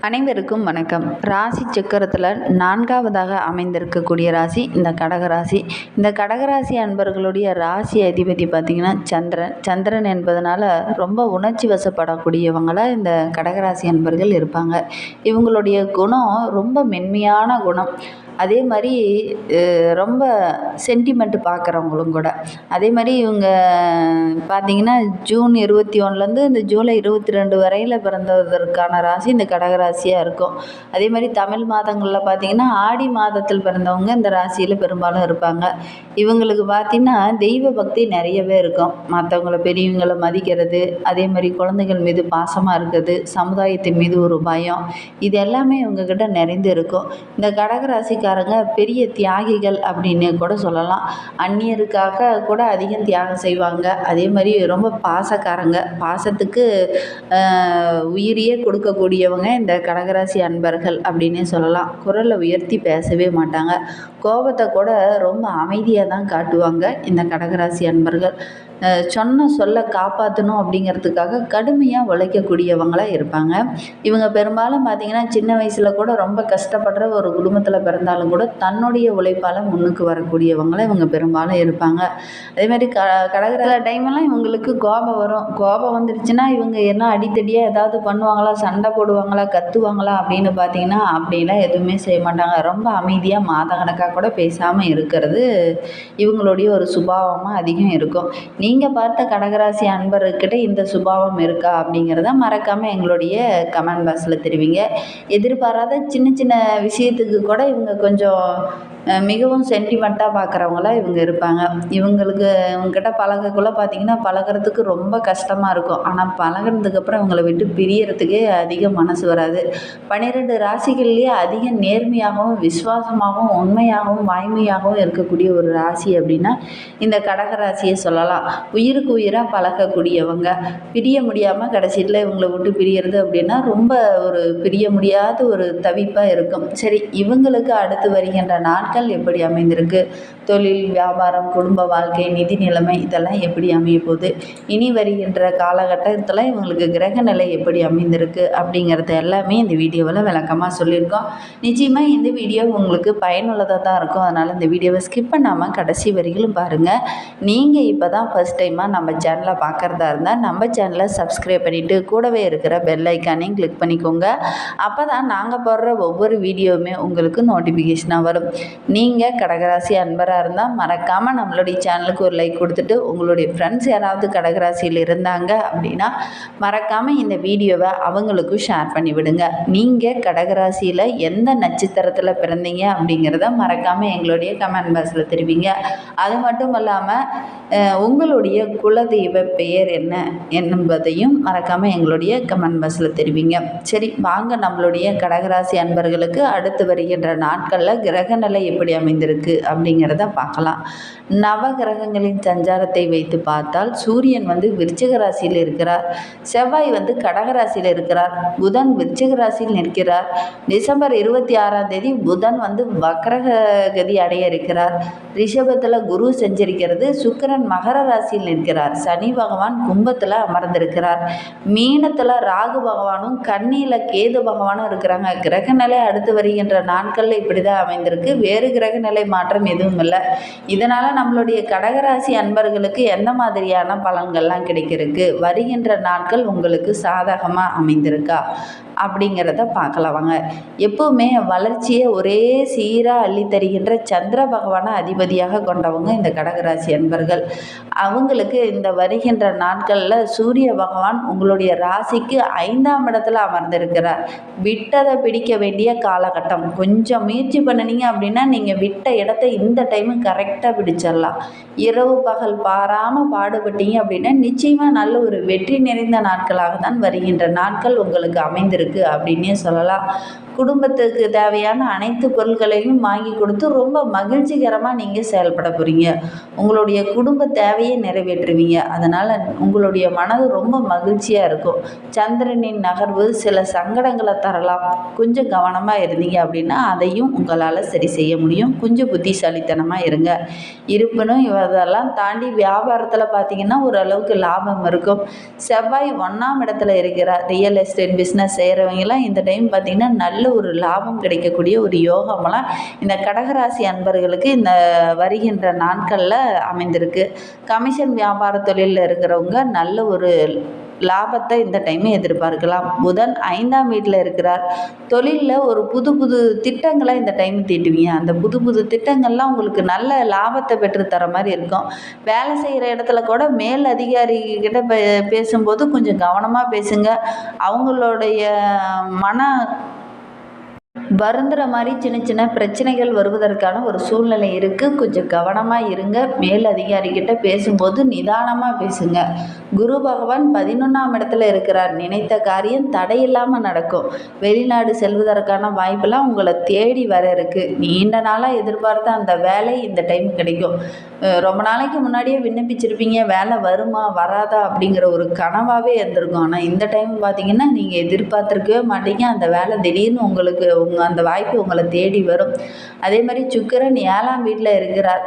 அனைவருக்கும் வணக்கம். ராசி சக்கரத்தில் நான்காவதாக அமைந்திருக்கக்கூடிய ராசி இந்த கடகராசி இந்த கடகராசி அன்பர்களுடைய ராசி அதிபதி பார்த்திங்கன்னா சந்திரன். சந்திரன் என்பதனால் ரொம்ப உணர்ச்சி வசப்படக்கூடியவங்களாக இந்த கடகராசி அன்பர்கள் இருப்பாங்க. இவங்களுடைய குணம் ரொம்ப மென்மையான குணம். அதே மாதிரி ரொம்ப சென்டிமெண்ட் பார்க்குறவங்களும் கூட. அதே மாதிரி இவங்க பார்த்திங்கன்னா ஜூன் இருபத்தி ஒன்றுலேருந்து இந்த ஜூலை இருபத்தி ரெண்டு வரையில் பிறந்ததற்கான ராசி இந்த கடகராசியாக இருக்கும். அதே மாதிரி தமிழ் மாதங்களில் பார்த்திங்கன்னா ஆடி மாதத்தில் பிறந்தவங்க இந்த ராசியில் பெரும்பாலும் இருப்பாங்க. இவங்களுக்கு பார்த்திங்கன்னா தெய்வ பக்தி நிறையவே இருக்கும். மற்றவங்கள பெரியவங்களை மதிக்கிறது அதே மாதிரி குழந்தைகள் மீது பாசமாக இருக்கிறது சமுதாயத்தின் மீது ஒரு பயம் இது எல்லாமே இவங்கக்கிட்ட நிறைந்து இருக்கும். இந்த கடகராசிக்கு கடகராசிக்காரங்க பெரிய தியாகிகள் அப்படின்னு கூட சொல்லலாம். அந்நியருக்காக கூட அதிகம் தியாகம் செய்வாங்க. அதே மாதிரி ரொம்ப பாசக்காரங்க. பாசத்துக்கு உயிரையே கொடுக்கக்கூடியவங்க இந்த கடகராசி அன்பர்கள் அப்படின்னே சொல்லலாம். குரலை உயர்த்தி பேசவே மாட்டாங்க. கோபத்தை கூட ரொம்ப அமைதியாக தான் காட்டுவாங்க இந்த கடகராசி அன்பர்கள். சொன்ன சொல்ல காப்பாற்றணும் அப்படிங்கிறதுக்காக கடுமையாக உழைக்கக்கூடியவங்களாக இருப்பாங்க. இவங்க பெரும்பாலும் பார்த்திங்கன்னா சின்ன வயசில் கூட ரொம்ப கஷ்டப்படுற ஒரு குடும்பத்தில் பிறந்தாலும் கூட தன்னுடைய உழைப்பால் முன்னுக்கு வரக்கூடியவங்களாக இவங்க பெரும்பாலும் இருப்பாங்க. அதேமாதிரி க கடகர டைமெல்லாம் இவங்களுக்கு கோபம் வரும். கோபம் வந்துருச்சுன்னா இவங்க என்ன அடித்தடியாக ஏதாவது பண்ணுவாங்களா? சண்டை போடுவாங்களா? கத்துவாங்களா? அப்படின்னு பார்த்தீங்கன்னா அப்படிலாம் எதுவுமே செய்ய மாட்டாங்க. ரொம்ப அமைதியாக மாத கணக்காக கூட பேசாமல் இருக்கிறது இவங்களுடைய ஒரு சுபாவமாக அதிகம் இருக்கும். நீங்கள் பார்த்த கடகராசி அன்பர்கிட்ட இந்த சுபாவம் இருக்கா அப்படிங்கிறத மறக்காமல் எங்களுடைய கமெண்ட் பாக்ஸில் தெரிவிங்க. எதிர்பாராத சின்ன சின்ன விஷயத்துக்கு கூட இவங்க கொஞ்சம் மிகவும் சென்டிமெண்ட்டாக பார்க்குறவங்களா இவங்க இருப்பாங்க. இவங்களுக்கு இவங்ககிட்ட பழகக்குள்ள பார்த்திங்கன்னா பழகுறதுக்கு ரொம்ப கஷ்டமாக இருக்கும். ஆனால் பழகுனதுக்கப்புறம் இவங்கள விட்டு பிரியறதுக்கே அதிக மனசு வராது. பன்னிரெண்டு ராசிகள்லேயே அதிக நேர்மையாகவும் விசுவாசமாகவும் உண்மையாகவும் வாய்மையாகவும் இருக்கக்கூடிய ஒரு ராசி அப்படின்னா இந்த கடக ராசியை சொல்லலாம். உயிருக்கு உயிராக பழகக்கூடியவங்க. பிரிய முடியாமல் கடைசியில் இவங்களை விட்டு பிரியறது அப்படின்னா ரொம்ப ஒரு பிரிய முடியாத ஒரு தவிப்பாக இருக்கும். சரி இவங்களுக்கு அடுத்து வருகின்ற நாட்கள் எப்படி அமைந்திருக்கு? தொழில் வியாபாரம் குடும்ப வாழ்க்கை நிதி நிலைமை இதெல்லாம் எப்படி அமைய போகுது? இனி வருகின்ற காலகட்டத்தில் இவங்களுக்கு கிரக நிலை எப்படி அமைந்திருக்கு அப்படிங்கிறத எல்லாமே இந்த வீடியோவில் விளக்கமாக சொல்லியிருக்கோம். நிச்சயமாக இந்த வீடியோ உங்களுக்கு பயனுள்ளதாக தான் இருக்கும். அதனால் இந்த வீடியோவை ஸ்கிப் பண்ணாமல் கடைசி வரிகளும் பாருங்கள் நீங்கள் இப்போ தான் ஃபஸ்ட் டைமாக நம்ம சேனலை பார்க்குறதா இருந்தால் நம்ம சேனலை சப்ஸ்கிரைப் பண்ணிவிட்டு கூடவே இருக்கிற பெல் ஐக்கானையும் கிளிக் பண்ணிக்கோங்க. அப்போ தான் நாங்கள் போடுற ஒவ்வொரு வீடியோவுமே உங்களுக்கு நோட்டிஃபிகேஷனாக வரும். நீங்கள் கடகராசி அன்பராக இருந்தால் மறக்காமல் நம்மளுடைய சேனலுக்கு ஒரு லைக் கொடுத்துட்டு உங்களுடைய ஃப்ரெண்ட்ஸ் யாராவது கடகராசியில் இருந்தாங்க அப்படின்னா மறக்காமல் இந்த வீடியோவை அவங்களுக்கும் ஷேர் பண்ணி விடுங்க. நீங்கள் கடகராசியில் எந்த நட்சத்திரத்தில் பிறந்தீங்க அப்படிங்கிறத மறக்காமல் எங்களுடைய கமெண்ட் பாக்ஸில் தெரிவிங்க. அது மட்டும் இல்லாமல் உங்களுடைய குலதெய்வ பெயர் என்ன என்பதையும் மறக்காமல் எங்களுடைய கமெண்ட் பாக்ஸில் தெரிவிங்க. சரி வாங்க நம்மளுடைய கடகராசி அன்பர்களுக்கு அடுத்து வருகின்ற நாட்களில் கிரகநிலை எப்படி அமைந்திருக்கு அப்படிங்கிறத பார்க்கலாம். நவ கிரகங்களின் சஞ்சாரத்தை வைத்து பார்த்தால் சூரியன் வந்து விருச்சிக ராசியில் இருக்கிறார். செவ்வாய் வந்து கடகராசியில் இருக்கிறார். புதன் விருச்சிக ராசியில் நிற்கிறார். டிசம்பர் இருபத்தி ஆறாம் தேதி புதன் வந்து வக்ரக கதி அடைய இருக்கிறார். ரிஷபத்தில் குரு செஞ்சிருக்கிறது. சுக்கரன் மகர ராசியில் நிற்கிறார். சனி பகவான் கும்பத்தில் அமர்ந்திருக்கிறார். மீனத்தில் ராகு பகவானும் கன்னியில் கேது பகவானும் இருக்கிறாங்க. கிரக நிலை அடுத்து வருகின்ற நாட்களில் இப்படி தான் அமைந்திருக்கு. வேறு கிரக நிலை மாற்றம் எதுவும் இல்லை இதனால் நம்மளுடைய கடகராசி அன்பர்களுக்கு எந்த மாதிரியான பலன்கள்லாம் கிடைக்கிறதுக்கு வருகின்ற நாட்கள் உங்களுக்கு சாதகமாக அமைந்திருக்கா? அப்படிங்கிறத பார்க்கலாம் வாங்க எப்போவுமே வளர்ச்சியை ஒரே சீராக அள்ளி தருகின்ற சந்திர பகவானை அதிபதியாக கொண்டவங்க இந்த கடகராசி அன்பர்கள். அவங்களுக்கு இந்த வருகின்ற நாட்களில் சூரிய பகவான் உங்களுடைய ராசிக்கு ஐந்தாம் இடத்துல அமர்ந்திருக்கிறார். விட்டதை பிடிக்க வேண்டிய காலகட்டம். கொஞ்சம் முயற்சி பண்ணினீங்க அப்படின்னா நீங்கள் விட்ட இடத்த இந்த டைமு கரெக்டாக பிடிச்சிடலாம். இரவு பகல் பாராமல் பாடுபட்டீங்க அப்படின்னா நிச்சயமாக நல்ல ஒரு வெற்றி நிறைந்த நாட்களாக தான் வருகின்ற நாட்கள் உங்களுக்கு அமைந்திருக்கு இருக்குது அப்படின்னே சொல்லலாம். குடும்பத்துக்கு தேவையான அனைத்து பொருட்களையும் வாங்கி கொடுத்து ரொம்ப மகிழ்ச்சிகரமாக நீங்கள் செயல்பட போகிறீங்க உங்களுடைய குடும்ப தேவையை நிறைவேற்றுவீங்க. அதனால் உங்களுடைய மனது ரொம்ப மகிழ்ச்சியாக இருக்கும். சந்திரனின் நகர்வு சில சங்கடங்களை தரலாம். கொஞ்சம் கவனமாக இருந்தீங்க அப்படின்னா அதையும் உங்களால் சரி செய்ய முடியும். கொஞ்சம் புத்திசாலித்தனமாக இருங்க. இருப்பினும் இதெல்லாம் தாண்டி வியாபாரத்தில் பார்த்தீங்கன்னா ஓரளவுக்கு லாபம் இருக்கும். செவ்வாய் ஒன்றாம் இடத்துல இருக்கிறார். ரியல் எஸ்டேட் பிஸ்னஸ் செய்கிற செய்கிறவங்கலாம் இந்த டைம் பார்த்திங்கன்னா நல்ல ஒரு லாபம் கிடைக்கக்கூடிய ஒரு யோகமெல்லாம் இந்த கடகராசி அன்பர்களுக்கு இந்த வருகின்ற நாட்களில் அமைந்திருக்கு. கமிஷன் வியாபார தொழிலில் இருக்கிறவங்க நல்ல ஒரு லாபத்தை இந்த டைம் எதிர்பார்க்கலாம். புதன் ஐந்தாம் வீட்டில் இருக்கிறார். தொழிலில் ஒரு புது புது திட்டங்களை இந்த டைம் தீட்டுவீங்க. அந்த புது புது திட்டங்கள்லாம் உங்களுக்கு நல்ல லாபத்தை பெற்றுத்தர மாதிரி இருக்கும். வேலை செய்கிற இடத்துல கூட மேல் அதிகாரிகிட்ட பே பேசும்போது கொஞ்சம் கவனமாக பேசுங்க. அவங்களுடைய மன வருந்துற மாதிரி சின்ன சின்ன பிரச்சனைகள் வருவதற்கான ஒரு சூழ்நிலை இருக்குது கொஞ்சம் கவனமாக இருங்க. மேல் அதிகாரிகிட்ட பேசும்போது நிதானமாக பேசுங்க. குரு பகவான் பதினொன்றாம் இடத்துல இருக்கிறார். நினைத்த காரியம் தடையில்லாமல் நடக்கும். வெளிநாடு செல்வதற்கான வாய்ப்பெல்லாம் உங்களை தேடி வர இருக்குது நீண்ட நாளாக எதிர்பார்த்த அந்த வேலை இந்த டைம் கிடைக்கும். ரொம்ப நாளைக்கு முன்னாடியே விண்ணப்பிச்சிருப்பீங்க. வேலை வருமா வராதா அப்படிங்கிற ஒரு கனவாகவே இருந்திருக்கும். ஆனால் இந்த டைம் பார்த்தீங்கன்னா நீங்கள் எதிர்பார்த்துருக்கவே மாட்டீங்க. அந்த வேலை திடீர்னு உங்களுக்கு உங்கள் அந்த வாய்ப்பு உங்களை தேடி வரும். அதே மாதிரி சுக்கிரன் ஏழாம் வீட்டில் இருக்கிறார்.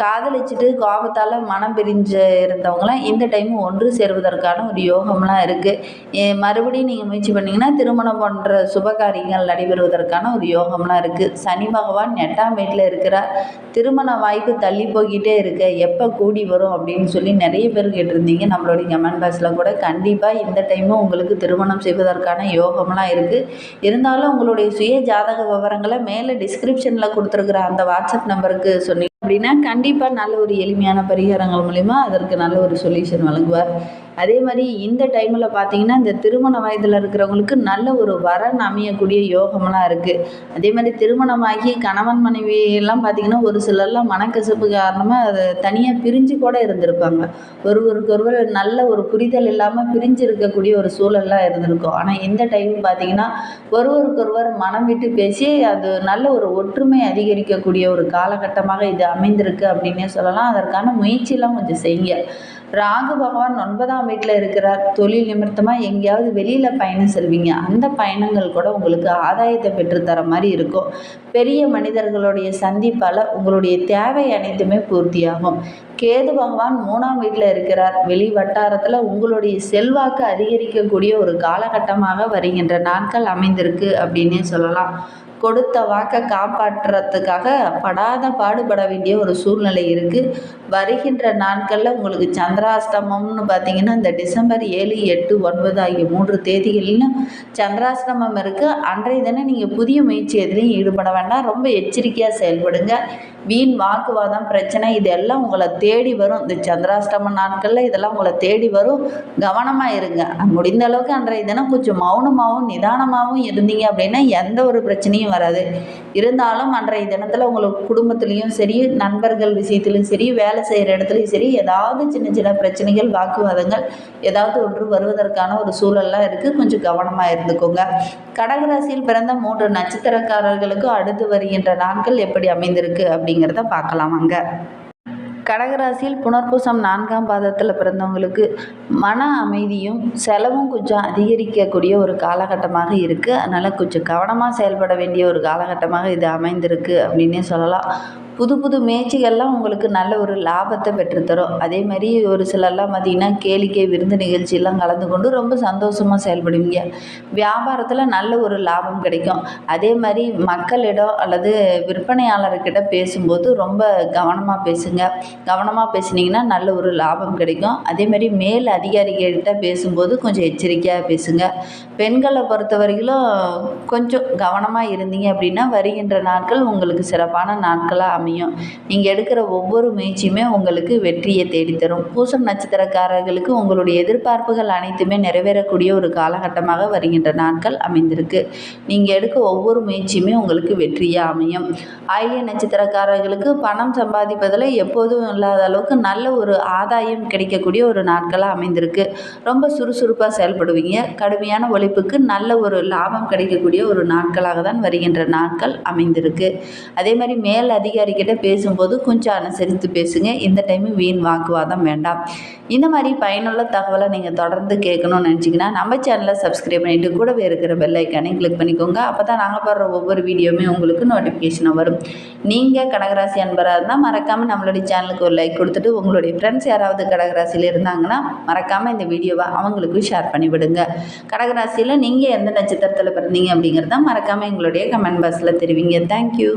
காதலிச்சுட்டு கோபத்தால் மனம் பிரிஞ்சு இருந்தவங்களாம் இந்த டைம் ஒன்று சேர்வதற்கான ஒரு யோகம்லாம் இருக்குது மறுபடியும் நீங்கள் முயற்சி பண்ணிங்கன்னா திருமணம் போன்ற சுபகாரியங்கள் நடைபெறுவதற்கான ஒரு யோகம்லாம் இருக்குது சனி பகவான் எட்டாம் வீட்டில் இருக்கிறார். திருமண வாய்ப்பு தள்ளி போய்கிட்டே இருக்க. எப்போ கூடி வரும் அப்படின்னு சொல்லி நிறைய பேர் கேட்டிருந்தீங்க. நம்மளுடைய கமெண்ட் பாக்ஸில் கூட கண்டிப்பாக இந்த டைமும் உங்களுக்கு திருமணம் செய்வதற்கான யோகம்லாம் இருக்குது இருந்தாலும் உங்களுடைய சுய ஜாதக விவரங்களை மேலே டிஸ்கிரிப்ஷனில் கொடுத்துருக்குற அந்த வாட்ஸ்அப் நம்பருக்கு சொன்னீங்க அப்படின்னா கண்டிப்பாக நல்ல ஒரு எளிமையான பரிகாரங்கள் மூலிமா அதற்கு நல்ல ஒரு சொல்யூஷன் வழங்குவார். அதே மாதிரி இந்த டைமில் பார்த்தீங்கன்னா இந்த திருமண வயதில் இருக்கிறவங்களுக்கு நல்ல ஒரு வரன் அமையக்கூடிய யோகம்லாம் இருக்குது அதே மாதிரி திருமணமாகி கணவன் மனைவி எல்லாம் பார்த்தீங்கன்னா ஒரு சிலர்லாம் மனக்கசப்பு காரணமாக அது தனியாக பிரிஞ்சு கூட இருந்திருப்பாங்க. ஒருவருக்கொருவர் நல்ல ஒரு புரிதல் இல்லாமல் பிரிஞ்சு இருக்கக்கூடிய ஒரு சூழல்லாம் இருந்திருக்கும். ஆனால் இந்த டைம் பார்த்தீங்கன்னா ஒருவருக்கொருவர் மனம் விட்டு பேசி அது நல்ல ஒரு ஒற்றுமை அதிகரிக்கக்கூடிய ஒரு காலகட்டமாக இது அமைந்திருக்கு அப்படின்னே சொல்லலாம். அதற்கான முயற்சியெல்லாம் கொஞ்சம் செய்யுங்க. ராகு பகவான் ஒன்பதாம் வீட்டில் இருக்கிறார். தொழில் நிமித்தமாக எங்கேயாவது வெளியில் பயணம் செல்வீங்க. அந்த பயணங்கள் கூட உங்களுக்கு ஆதாயத்தை பெற்றுத்தர மாதிரி இருக்கும். பெரிய மனிதர்களுடைய சந்திப்பால் உங்களுடைய தேவை அனைத்துமே பூர்த்தியாகும். கேது பகவான் மூணாம் வீட்டில் இருக்கிறார். வெளி வட்டாரத்தில் உங்களுடைய செல்வாக்கு அதிகரிக்கக்கூடிய ஒரு காலகட்டமாக வருகின்ற நாட்கள் அமைந்திருக்கு அப்படின்னே சொல்லலாம். கொடுத்த வாக்கை காப்பாற்றுறதுக்காக படாத பாடுபட வேண்டிய ஒரு சூழ்நிலை இருக்குது வருகின்ற நாட்களில் உங்களுக்கு சந்திராஷ்டமம்னு பார்த்தீங்கன்னா இந்த டிசம்பர் ஏழு எட்டு ஒன்பது ஆகிய மூன்று தேதிகளிலும் சந்திராஷ்டமம் இருக்குது அன்றைய தினம் நீங்கள் புதிய முயற்சி எதுலையும் ஈடுபட வேண்டாம். ரொம்ப எச்சரிக்கையாக செயல்படுங்க. வீண் வாக்குவாதம் பிரச்சனை இதெல்லாம் உங்களை தேடி வரும். இந்த சந்திராஷ்டம நாட்களில் இதெல்லாம் உங்களை தேடி வரும். கவனமாக இருங்க. முடிந்த அளவுக்கு அன்றைய தினம் கொஞ்சம் மௌனமாகவும் நிதானமாகவும் இருந்தீங்க அப்படின்னா எந்த ஒரு பிரச்சனையும் வராது. இருந்தாலும் அன்றைய தினத்தில் உங்களுக்கு குடும்பத்துலேயும் சரி நண்பர்கள் விஷயத்துலையும் சரி வேலை செய்கிற இடத்துலையும் சரி ஏதாவது சின்ன சின்ன பிரச்சனைகள் வாக்குவாதங்கள் ஏதாவது ஒன்று வருவதற்கான ஒரு சூழல்லாம் இருக்குது கொஞ்சம் கவனமாக இருந்துக்கோங்க. கடகராசியில் பிறந்த மூன்று நட்சத்திரக்காரர்களுக்கும் அடுத்து வருகின்ற நாட்கள் எப்படி அமைந்திருக்கு அப்படிங்கிறத பார்க்கலாம் அங்கே கடகராசியில் புனர்பூசம் நான்காம் பாதத்தில் பிறந்தவங்களுக்கு மன அமைதியும் செலவும் கொஞ்சம் அதிகரிக்கக்கூடிய ஒரு காலகட்டமாக இருக்குது அதனால் கொஞ்சம் கவனமாக செயல்பட வேண்டிய ஒரு காலகட்டமாக இது அமைந்திருக்கு அப்படின்னே சொல்லலாம். புது புது முயற்சிகள்லாம் உங்களுக்கு நல்ல ஒரு லாபத்தை பெற்றுத்தரும். அதே மாதிரி ஒரு சிலர்லாம் பார்த்திங்கன்னா கேளிக்கை விருந்து நிகழ்ச்சியெல்லாம் கலந்து கொண்டு ரொம்ப சந்தோஷமாக செயல்படுவீங்க. வியாபாரத்தில் நல்ல ஒரு லாபம் கிடைக்கும். அதே மாதிரி மக்களிடம் அல்லது விற்பனையாளர்கிட்ட பேசும்போது ரொம்ப கவனமாக பேசுங்க. கவனமாக பேசுனீங்கன்னா நல்ல ஒரு லாபம் கிடைக்கும். அதேமாரி மேல் அதிகாரிகள்கிட்ட பேசும்போது கொஞ்சம் எச்சரிக்கையாக பேசுங்க. பெண்களை பொறுத்த வரையிலும் கொஞ்சம் கவனமாக இருந்தீங்க அப்படின்னா வருகின்ற நாட்கள் உங்களுக்கு சிறப்பான நாட்களாக அமையும். நீங்கள் எடுக்கிற ஒவ்வொரு முயற்சியுமே உங்களுக்கு வெற்றியை தேடித்தரும். பூசம் நட்சத்திரக்காரர்களுக்கு உங்களுடைய எதிர்பார்ப்புகள் அனைத்துமே நிறைவேறக்கூடிய ஒரு காலகட்டமாக வருகின்ற நாட்கள் அமைந்திருக்கு. நீங்கள் எடுக்க ஒவ்வொரு முயற்சியுமே உங்களுக்கு வெற்றியாக அமையும். ஆயிலிய நட்சத்திரக்காரர்களுக்கு பணம் சம்பாதிப்பதில் எப்போதும் இல்லாத அளவுக்கு நல்ல ஒரு ஆதாயம் கிடைக்கக்கூடிய ஒரு நாட்களாக அமைந்திருக்கு. ரொம்ப சுறுசுறுப்பாக செயல்படுவீங்க. கடுமையான உழைப்புக்கு நல்ல ஒரு லாபம் கிடைக்கக்கூடிய ஒரு நாட்களாக தான் வருகின்ற நாட்கள் அமைந்திருக்கு. அதே மாதிரி மேல் அதிகாரிக்கிட்ட பேசும்போது கொஞ்சம் அனுசரித்து பேசுங்க. இந்த டைமு வீண் வாக்குவாதம் வேண்டாம். இந்த மாதிரி பயனுள்ள தகவலை நீங்கள் தொடர்ந்து கேட்கணும்னு நினச்சிங்கன்னா நம்ம சேனலை சப்ஸ்கிரைப் பண்ணிவிட்டு கூடவே இருக்கிற பெல்லைக்கானே கிளிக் பண்ணிக்கோங்க. அப்போ தான் நாங்கள் போடுற ஒவ்வொரு வீடியோவுமே உங்களுக்கு நோட்டிஃபிகேஷனாக வரும். நீங்கள் கடகராசி அன்பராக இருந்தால் மறக்காமல் நம்மளுடைய சேனலுக்கு ஒரு லைக் கொடுத்துட்டு உங்களுடைய ஃப்ரெண்ட்ஸ் யாராவது கடகராசியில் இருந்தாங்கன்னா மறக்காமல் இந்த வீடியோவை அவங்களுக்கும் ஷேர் பண்ணி விடுங்க கடகராசியில் நீங்கள் எந்த நட்சத்திரத்தில் பிறந்தீங்க அப்படிங்கிறத மறக்காமல் எங்களுடைய கமெண்ட் பாக்ஸில் தெரிவிங்க. தேங்க்யூ